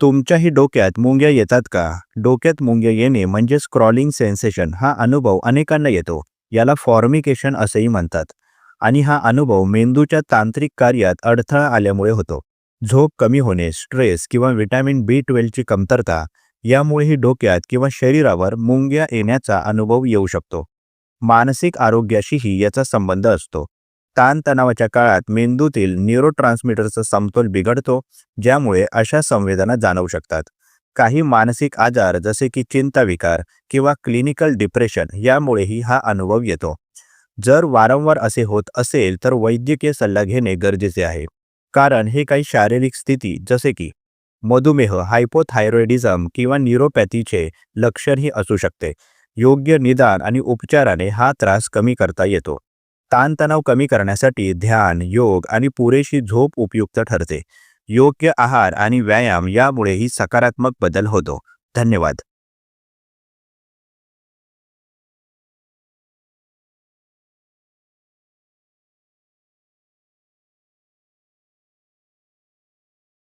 तुमच्याही डोक्यात मुंग्या येतात का? डोक्यात मुंग्या येणे म्हणजे स्क्रॉलिंग सेन्सेशन हा अनुभव अनेकांना येतो. याला फॉर्मिकेशन असेही म्हणतात. आणि हा अनुभव मेंदूच्या तांत्रिक कार्यात अडथळा आल्यामुळे होतो. झोप कमी होणे स्ट्रेस किंवा व्हिटॅमिन बी ट्वेल्वची कमतरता यामुळेही डोक्यात किंवा शरीरावर मुंग्या येण्याचा अनुभव येऊ शकतो. मानसिक आरोग्याशीही याचा संबंध असतो. ताणतणावाच्या काळात मेंदूतील न्यूरोट्रान्समीटरचा समतोल बिघडतो ज्यामुळे अशा संवेदना जाणवू शकतात. काही मानसिक आजार जसे की चिंताविकार किंवा क्लिनिकल डिप्रेशन यामुळेही हा अनुभव येतो. जर वारंवार असे होत असेल तर वैद्यकीय सल्ला घेणे गरजेचे आहे. कारण हे काही शारीरिक स्थिती जसे की मधुमेह हायपोथायरॉइडिझम किंवा न्यूरोपॅथीचे लक्षणही असू शकते. योग्य निदान आणि उपचाराने हा त्रास कमी करता येतो. ताणतणाव कमी करण्यासाठी ध्यान योग आणि पुरेशी झोप उपयुक्त ठरते. योग्य आहार आणि व्यायाम यामुळेही सकारात्मक बदल होतो. धन्यवाद.